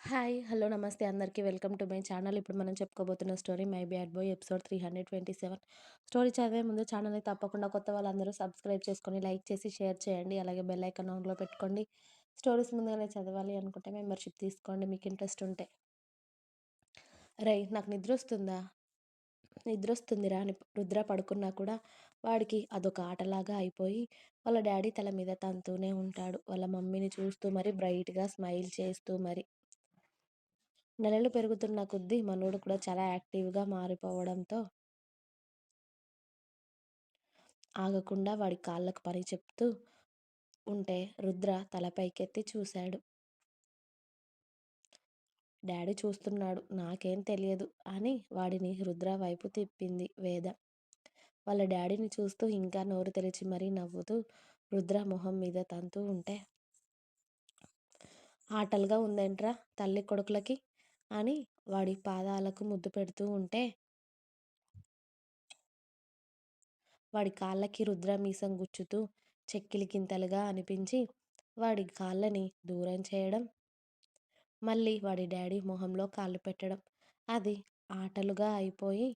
Hi. Hello. నమస్తే అందరికీ. Welcome to my channel. ఇప్పుడు మనం చెప్పుకోబోతున్న story 'my bad boy' episode 327. Story చదివే ముందు ఛానల్‌ని తప్పకుండా కొత్త వాళ్ళందరూ సబ్స్క్రైబ్ చేసుకొని, లైక్ చేసి, షేర్ చేయండి. అలాగే బెల్ ఐకాన్ ఆన్‌లో పెట్టుకోండి. స్టోరీస్ ముందుగానే చదవాలి అనుకుంటే మెంబర్‌షిప్ తీసుకోండి మీకు ఇంట్రెస్ట్ ఉంటే. రై నాకు నిద్ర వస్తుందా నిద్రొస్తుందా? నిద్రొస్తుందిరా అని రుద్ర పడుకున్నా కూడా వాడికి అదొక ఆటలాగా అయిపోయి వాళ్ళ డాడీ తల మీద తంతూనే ఉంటాడు. వాళ్ళ మమ్మీని చూస్తూ మరి బ్రైట్‌గా స్మైల్ చేస్తూ మరి. నెలలు పెరుగుతున్న కొద్దీ మనోడు కూడా చాలా యాక్టివ్‌గా మారిపోవడంతో ఆగకుండా వాడి కాళ్ళకు పని చెప్తూ ఉంటే రుద్ర తల పైకెత్తి చూశాడు. డాడీ చూస్తున్నాడు. నాకేం తెలియదు అని వాడిని రుద్ర వైపు తిప్పింది వేద. వాళ్ళ డాడీని చూస్తూ ఇంకా నోరు తెరిచి మరీ నవ్వుతూ రుద్ర మొహం మీద తంతూ ఉంటే ఆటలుగా ఉందేంట్రా తల్లి కొడుకులకి అని వాడి పాదాలకు ముద్దు పెడుతూ ఉంటే వాడి కాళ్ళకి రుద్ర మీసం గుచ్చుతూ చెక్కిలిగింతలుగా అనిపించి వాడి కాళ్ళని దూరం చేయడం, మళ్ళీ వాడి డాడీ మొహంలో కాళ్ళు పెట్టడం. అది ఆటలుగా అయిపోయి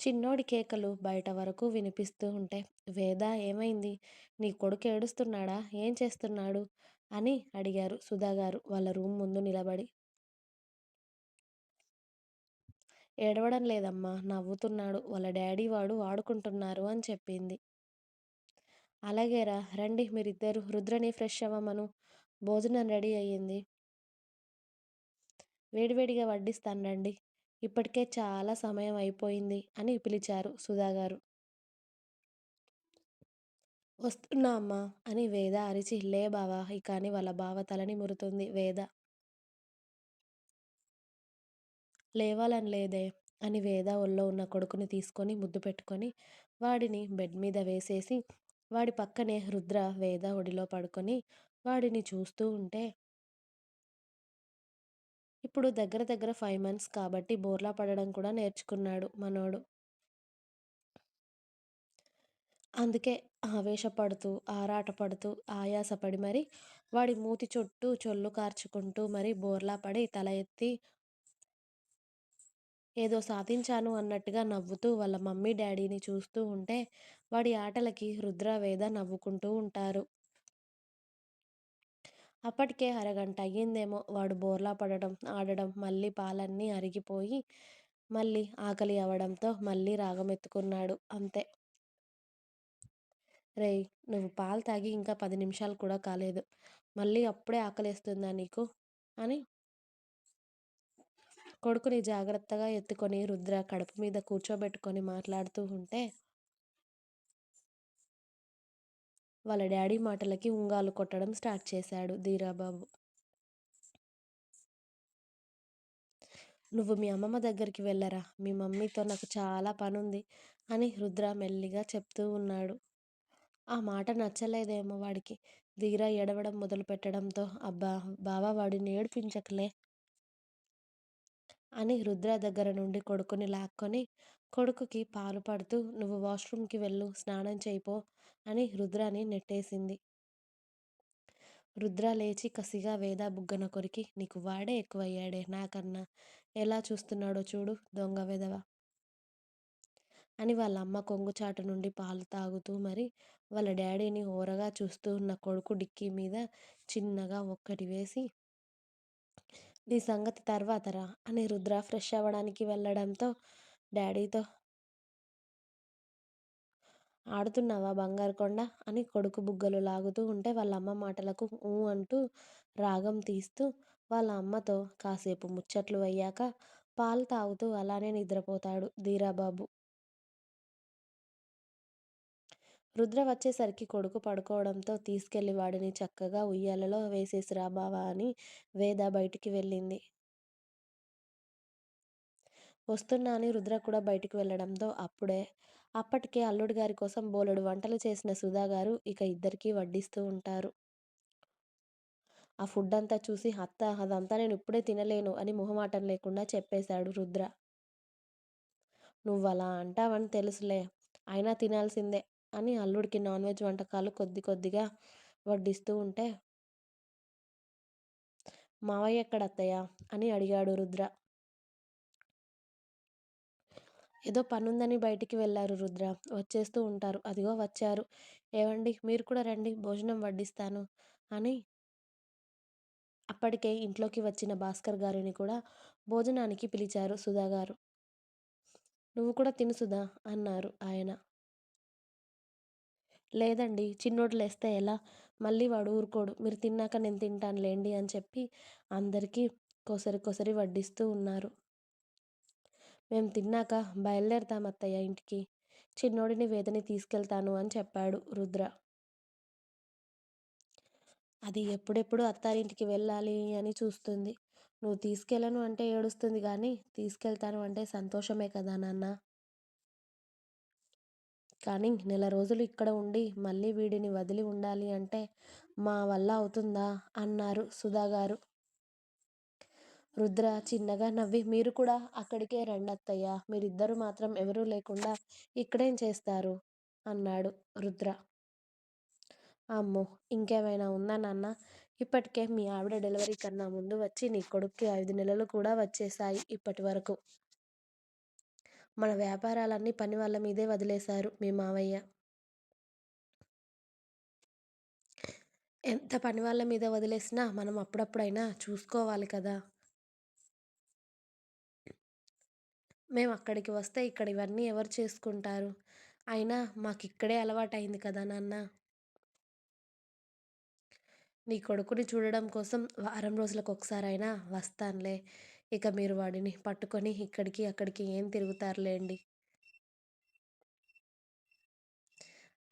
చిన్నోడి కేకలు బయట వరకు వినిపిస్తూ ఉంటే వేద ఏమైంది? నీ కొడుకు ఏడుస్తున్నాడా? ఏం చేస్తున్నాడు? అని అడిగారు సుధాగారు వాళ్ళ రూమ్ ముందు నిలబడి. ఏడవడం లేదమ్మా నవ్వుతున్నాడు. వాళ్ళ డాడీ వాడు వాడుకుంటున్నారు అని చెప్పింది. అలాగేరా రండి మీరిద్దరూ రుద్రని ఫ్రెష్ అవ్వమను. భోజనం రెడీ అయ్యింది. వేడివేడిగా వడ్డిస్తాను రండి. ఇప్పటికే చాలా సమయం అయిపోయింది అని పిలిచారు సుధాగారు. వస్తున్నా అమ్మా అని వేద అరిచి లే బావా ఇక అని వాళ్ళ బావ తలని మురుతుంది వేద. లేవాలని లేదే అని వేద ఒళ్ళో ఉన్న కొడుకుని తీసుకొని ముద్దు పెట్టుకొని వాడిని బెడ్ మీద వేసేసి వాడి పక్కనే రుద్ర వేద ఒడిలో పడుకొని వాడిని చూస్తూ ఉంటే ఇప్పుడు దగ్గర దగ్గర ఫైవ్ మంత్స్ కాబట్టి బోర్లా పడడం కూడా నేర్చుకున్నాడు మనోడు. అందుకే ఆవేశపడుతూ, ఆరాటపడుతూ, ఆయాసపడి మరి వాడి మూతి చుట్టూ చొల్లు కార్చుకుంటూ మరి బోర్లా పడి తల ఎత్తి ఏదో సాధించాను అన్నట్టుగా నవ్వుతూ వాళ్ళ మమ్మీ డాడీని చూస్తూ ఉంటే వాడి ఆటలకి రుద్ర, వేద నవ్వుకుంటూ ఉంటారు. అప్పటికే అరగంట అయ్యిందేమో వాడు బోర్లా పడడం, ఆడడం మళ్ళీ పాలన్నీ అరిగిపోయి మళ్ళీ ఆకలి అవడంతో మళ్ళీ రాగమెత్తుకున్నాడు అంతే. రేయ్ నువ్వు పాలు తాగి ఇంకా పది నిమిషాలు కూడా కాలేదు. మళ్ళీ అప్పుడే ఆకలేస్తుందా నీకు? అని కొడుకుని జాగ్రత్తగా ఎత్తుకొని రుద్ర కడుపు మీద కూర్చోబెట్టుకొని మాట్లాడుతూ ఉంటే వాళ్ళ డాడీ మాటలకి ఉంగాలు కొట్టడం స్టార్ట్ చేశాడు ధీరాబాబు. నువ్వు మీ అమ్మమ్మ దగ్గరికి వెళ్ళరా మీ మమ్మీతో నాకు చాలా పనుంది అని రుద్ర మెల్లిగా చెప్తూ ఉన్నాడు. ఆ మాట నచ్చలేదేమో వాడికి. ధీరా ఎడవడం మొదలు పెట్టడంతో అబ్బా బావ వాడిని ఏడిపించకలే అని రుద్ర దగ్గర నుండి కొడుకుని లాక్కొని కొడుకుకి పాలు పడుతూ నువ్వు వాష్రూమ్‌కి వెళ్ళు స్నానం చేయిపో అని రుద్రని నెట్టేసింది. రుద్ర లేచి కసిగా వేద బుగ్గన కొరికి నీకు వాడే ఎక్కువయ్యాడే నాకన్నా. ఎలా చూస్తున్నాడో చూడు దొంగ వెదవ అని వాళ్ళ అమ్మ కొంగుచాటు నుండి పాలు తాగుతూ మరి వాళ్ళ డాడీని ఓరగా చూస్తూ ఉన్న కొడుకు డిక్కీ మీద చిన్నగా ఒక్కటి వేసి నీ సంగతి తర్వాతరా అని రుద్ర ఫ్రెష్ అవ్వడానికి వెళ్ళడంతో డాడీతో ఆడుతున్నావా బంగారు కొండ అని కొడుకు బుగ్గలు లాగుతూ ఉంటే వాళ్ళ అమ్మ మాటలకు ఊ అంటూ రాగం తీస్తూ వాళ్ళ అమ్మతో కాసేపు ముచ్చట్లు అయ్యాక పాలు తాగుతూ అలానే నిద్రపోతాడు ధీరాబాబు. రుద్ర వచ్చేసరికి కొడుకు పడుకోవడంతో తీసుకెళ్ళి వాడిని చక్కగా ఉయ్యాలలో వేసేసిరా బావా అని వేద బయటికి వెళ్ళింది. వస్తున్నా అని రుద్ర కూడా బయటికి వెళ్ళడంతో అప్పుడే అప్పటికే అల్లుడు గారి కోసం బోలెడు వంటలు చేసిన సుధా గారు ఇక ఇద్దరికీ వడ్డిస్తూ ఉంటారు. ఆ ఫుడ్ అంతా చూసి అత్త అదంతా నేను ఇప్పుడే తినలేను అని మొహమాటం లేకుండా చెప్పేశాడు రుద్ర. నువ్వలా అంటావని తెలుసులే. అయినా తినాల్సిందే అని అల్లుడికి నాన్ వెజ్ వంటకాలు కొద్ది కొద్దిగా వడ్డిస్తూ ఉంటే మావయ్య ఎక్కడ అత్తయ్య అని అడిగాడు రుద్ర. ఏదో పనుందని బయటికి వెళ్ళారు రుద్ర. వచ్చేస్తూ ఉంటారు. అదిగో వచ్చారు. ఏవండి మీరు కూడా రండి భోజనం వడ్డిస్తాను అని అప్పటికే ఇంట్లోకి వచ్చిన భాస్కర్ గారిని కూడా భోజనానికి పిలిచారు సుధాగారు. నువ్వు కూడా తిను సుధా అన్నారు ఆయన. లేదండి చిన్నోడు లేస్తే ఎలా? మళ్ళీ వాడు ఊరుకోడు. మీరు తిన్నాక నేను తింటాను లేండి అని చెప్పి అందరికీ కొసరి కొసరి వడ్డిస్తూ ఉన్నారు. మేము తిన్నాక బయలుదేరతాం అత్తయ్య ఇంటికి. చిన్నోడిని వేదని తీసుకెళ్తాను అని చెప్పాడు రుద్ర. అది ఎప్పుడెప్పుడు అత్తారింటికి వెళ్ళాలి అని చూస్తుంది. నువ్వు తీసుకెళ్ళను అంటే ఏడుస్తుంది కానీ తీసుకెళ్తాను అంటే సంతోషమే కదా నాన్న కానీ నెల రోజులు ఇక్కడ ఉండి మళ్ళీ వీడిని వదిలి ఉండాలి అంటే మా వల్ల అవుతుందా? అన్నారు సుధాగారు. రుద్ర చిన్నగా నవ్వి మీరు కూడా అక్కడికే రండత్తయ్య. మీరిద్దరూ మాత్రం ఎవరూ లేకుండా ఇక్కడేం చేస్తారు? అన్నాడు రుద్ర. అమ్మో! ఇంకేమైనా ఉందా నాన్నా? ఇప్పటికే మీ ఆవిడ డెలివరీ కన్నా ముందు వచ్చి నీ కొడుక్కి ఐదు నెలలు కూడా వచ్చేశాయి ఇప్పటివరకు. మన వ్యాపారాలన్నీ పని వాళ్ళ మీదే వదిలేశారు మీ మావయ్య. ఎంత పని వాళ్ళ మీద వదిలేసినా మనం అప్పుడప్పుడైనా చూసుకోవాలి కదా! మేము అక్కడికి వస్తే ఇక్కడ ఇవన్నీ ఎవరు చేసుకుంటారు? అయినా మాకు ఇక్కడే అలవాటైంది కదా నాన్న నీ కొడుకుని చూడడం కోసం వారం రోజులకు ఒకసారైనా వస్తానులే ఇక మీరు వాడిని పట్టుకొని ఇక్కడికి అక్కడికి ఏం తిరుగుతారులేండి.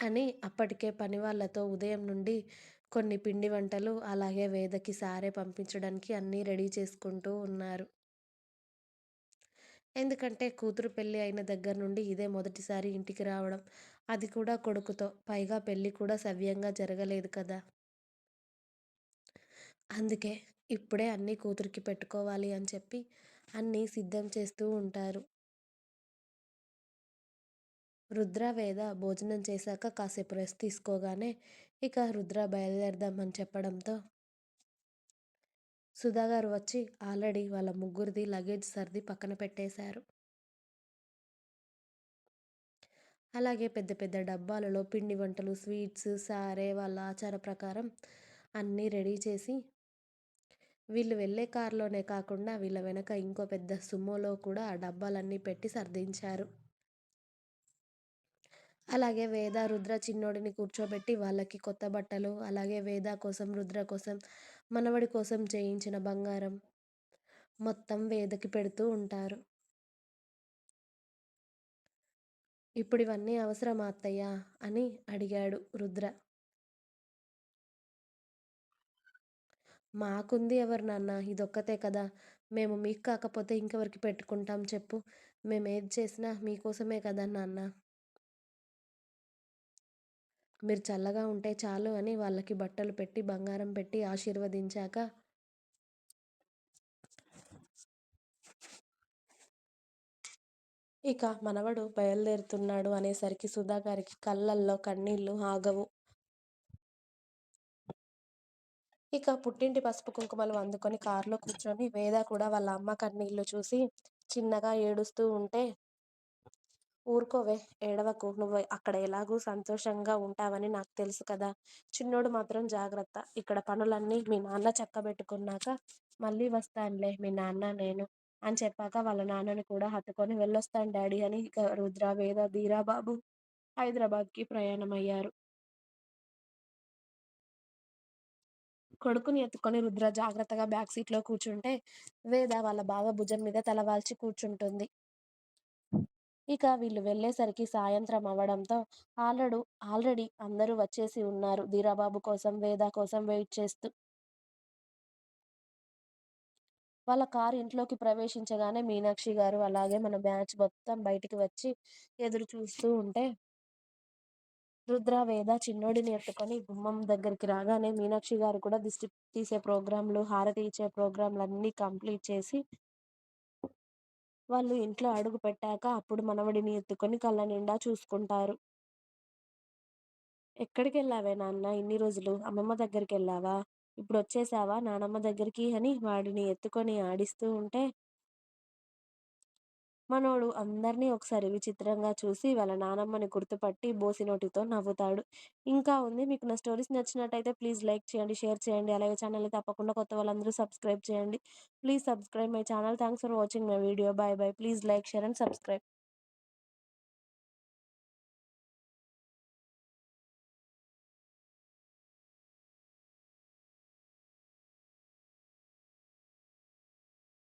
అని అప్పటికే పనివాళ్ళతో ఉదయం నుండి కొన్ని పిండి వంటలు, అలాగే వేదకి సారే పంపించడానికి అన్నీ రెడీ చేసుకుంటూ ఉన్నారు. ఎందుకంటే కూతురు పెళ్ళి అయిన దగ్గర నుండి ఇదే మొదటిసారి ఇంటికి రావడం. అది కూడా కొడుకుతో. పైగా పెళ్ళి కూడా సవ్యంగా జరగలేదు కదా! అందుకే ఇప్పుడే అన్నీ కూతురికి పెట్టుకోవాలి అని చెప్పి అన్నీ సిద్ధం చేస్తూ ఉంటారు. రుద్ర, వేద భోజనం చేశాక కాసేపు రెస్ట్ తీసుకోగానే ఇక రుద్ర బయలుదేరదామని చెప్పడంతో సుధాగారు వచ్చి ఆల్రెడీ వాళ్ళ ముగ్గురిది లగేజ్ సర్ది పక్కన పెట్టేశారు. అలాగే పెద్ద పెద్ద డబ్బాలలో పిండి వంటలు, స్వీట్స్, సారే వాళ్ళ ఆచార ప్రకారం అన్నీ రెడీ చేసి వీళ్ళు వెళ్ళే కార్లోనే కాకుండా వీళ్ళ వెనక ఇంకో పెద్ద సుమోలో కూడా ఆ డబ్బాలన్నీ పెట్టి సర్దించారు. అలాగే వేద, రుద్ర చిన్నోడిని కూర్చోబెట్టి వాళ్ళకి కొత్త బట్టలు, అలాగే వేద కోసం, రుద్ర కోసం, మనవడి కోసం చేయించిన బంగారం మొత్తం వేదకి పెడుతూ ఉంటారు. ఇప్పుడు ఇవన్నీ అవసరమా అత్తయ్య? అని అడిగాడు రుద్ర. మాకుంది ఎవరు నాన్న ఇదొక్కతే కదా! మేము మీకు కాకపోతే ఇంకెవరికి పెట్టుకుంటాం చెప్పు? మేము ఏది చేసినా మీకోసమే కదా నాన్న మీరు చల్లగా ఉంటే చాలు అని వాళ్ళకి బట్టలు పెట్టి, బంగారం పెట్టి ఆశీర్వదించాక ఇక మనవడు బయలుదేరుతున్నాడు అనేసరికి సుధాగారికి కళ్ళల్లో కన్నీళ్ళు ఆగవు. ఇక పుట్టింటి పసుపు కుంకుమలు అందుకొని కారులో కూర్చొని వేద కూడా వాళ్ళ అమ్మ కన్నీళ్ళు చూసి చిన్నగా ఏడుస్తూ ఉంటే ఊరుకోవే ఏడవకు. నువ్వు అక్కడ ఎలాగూ సంతోషంగా ఉంటావని నాకు తెలుసు కదా! చిన్నోడు మాత్రం జాగ్రత్త. ఇక్కడ పనులన్నీ మీ నాన్న చక్కబెట్టుకున్నాక మళ్ళీ వస్తానులే మీ నాన్న, నేను అని చెప్పాక వాళ్ళ నాన్నని కూడా హత్తుకొని వెళ్ళొస్తాను డాడీ అని ఇక రుద్ర, వేద, ధీరాబాబు హైదరాబాద్కి ప్రయాణమయ్యారు. కొడుకుని ఎత్తుకొని రుద్ర జాగ్రత్తగా బ్యాక్ సీట్లో కూర్చుంటే వేద వాళ్ళ బావ భుజం మీద తలవాల్చి కూర్చుంటుంది. ఇక వీళ్ళు వెళ్ళేసరికి సాయంత్రం అవ్వడంతో ఆల్రెడీ ఆల్రెడీ అందరూ వచ్చేసి ఉన్నారు ధీరాబాబు కోసం, వేద కోసం వెయిట్ చేస్తూ. వాళ్ళ కారు ఇంట్లోకి ప్రవేశించగానే మీనాక్షి గారు, అలాగే మన బ్యాచ్ మొత్తం బయటికి వచ్చి ఎదురు చూస్తూ ఉంటే రుద్ర, వేద చిన్నోడిని ఎత్తుకొని గుమ్మం దగ్గరికి రాగానే మీనాక్షి గారు కూడా దిష్టి తీసే ప్రోగ్రాంలు, హారతి ఇచ్చే ప్రోగ్రాంలు అన్నీ కంప్లీట్ చేసి వాళ్ళు ఇంట్లో అడుగు పెట్టాక అప్పుడు మనవడిని ఎత్తుకొని కళ్ళనిండా చూసుకుంటారు. ఎక్కడికి వెళ్ళావే నాన్న ఇన్ని రోజులు? అమ్మమ్మ దగ్గరికి వెళ్ళావా ఇప్పుడు వచ్చేసావా నానమ్మ దగ్గరికి అని వాడిని ఎత్తుకొని ఆడిస్తూ ఉంటే మనోడు అందరినీ ఒకసారి విచిత్రంగా చూసి వాళ్ళ నానమ్మని గుర్తుపట్టి బోసినోటితో నవ్వుతాడు. ఇంకా ఉంది. మీకు నా స్టోరీస్ నచ్చినట్టయితే ప్లీజ్ లైక్ చేయండి, షేర్ చేయండి. అలాగే ఛానల్‌ని తప్పకుండా కొత్త వాళ్ళందరూ సబ్స్క్రైబ్ చేయండి. Please subscribe my channel. Thanks for watching my video. Bye bye please like, share and subscribe.